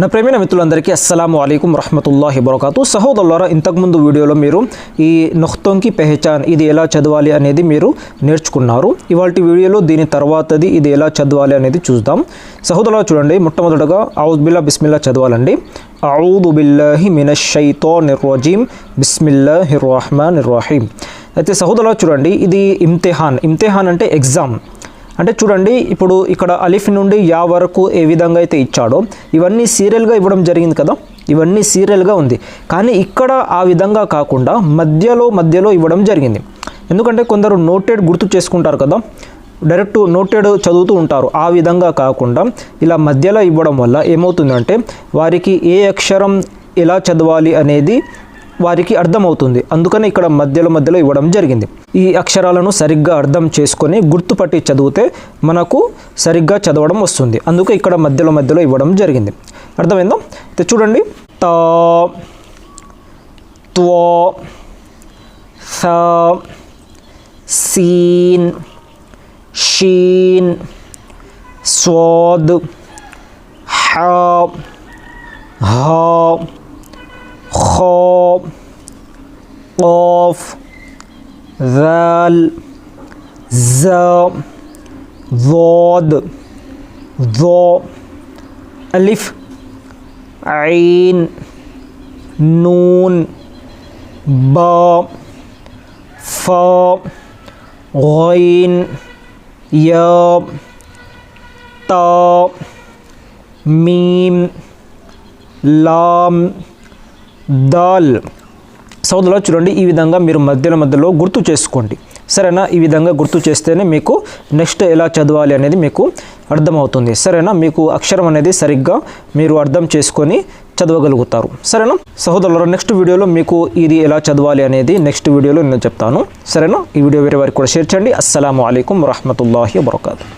నా ప్రేమైన మిత్రులందరికీ అస్సలము అలైకుం రహమతుల్లాహి బరకాతు. సహోదరులారా ఇంతకుముందు వీడియోలో మీరు ఈ నొఖ్తోంకి పెహచాన్ ఇది ఎలా చదవాలి అనేది మీరు నేర్చుకున్నారు. ఇవాళ వీడియోలో దీని తర్వాతది ఇది ఎలా చదవాలి అనేది చూద్దాం. సహోదరులా చూడండి మొట్టమొదటగా ఔద్బిల్లా బిస్మిల్లా చదవాలండి. ఔదు బిల్లాహి మినష్ షైతానిర్ రజీం రహమాన్ రహీం అయితే సహోదరులా చూడండి ఇది ఇమ్తిహాన్. ఇమ్తిహాన్ అంటే ఎగ్జామ్. అంటే చూడండి ఇప్పుడు ఇక్కడ అలిఫ్ నుండి యా వరకు ఏ విధంగా అయితే ఇచ్చాడో ఇవన్నీ సీరియల్గా ఇవ్వడం జరిగింది కదా? ఇవన్నీ సీరియల్గా ఉంది. కానీ ఇక్కడ ఆ విధంగా కాకుండా మధ్యలో మధ్యలో ఇవ్వడం జరిగింది. ఎందుకంటే కొందరు నోటెడ్ గుర్తు చేసుకుంటారు కదా? డైరెక్ట్ నోటెడ్ చదువుతూ ఉంటారు. ఆ విధంగా కాకుండా ఇలా మధ్యలో ఇవ్వడం వల్ల ఏమవుతుందంటే వారికి ఏ అక్షరం ఎలా చదవాలి అనేది వారికి అర్థమవుతుంది. అందుకని ఇక్కడ మధ్యలో మధ్యలో ఇవ్వడం జరిగింది. ఈ అక్షరాలను సరిగ్గా అర్థం చేసుకొని గుర్తుపట్టి చదివితే మనకు సరిగ్గా చదవడం వస్తుంది. అందుకే ఇక్కడ మధ్యలో మధ్యలో ఇవ్వడం జరిగింది. అర్థమైందా? అయితే చూడండి. త త్వ స సీన్ షీన్ స్వాద్ హ హ خاء قاف ذال زا ضاد ضاء ألف عين نون باء فاء غين ياء تاء ميم لام దాల్. సౌదలో చూడండి ఈ విధంగా మీరు మధ్యలో మధ్యలో గుర్తు చేసుకోండి. సరేనా? ఈ విధంగా గుర్తు చేస్తేనే మీకు నెక్స్ట్ ఎలా చదవాలి అనేది మీకు అర్థమవుతుంది. సరేనా? మీకు అక్షరం అనేది సరిగ్గా మీరు అర్థం చేసుకొని చదవగలుగుతారు. సరేనా? సహోదరులు నెక్స్ట్ వీడియోలో మీకు ఇది ఎలా చదవాలి అనేది నెక్స్ట్ వీడియోలో నేను చెప్తాను. సరేనా? ఈ వీడియో వేరే వారికి కూడా షేర్ చేయండి. అస్సలం అయికం వరహమూల వబర్కాతు.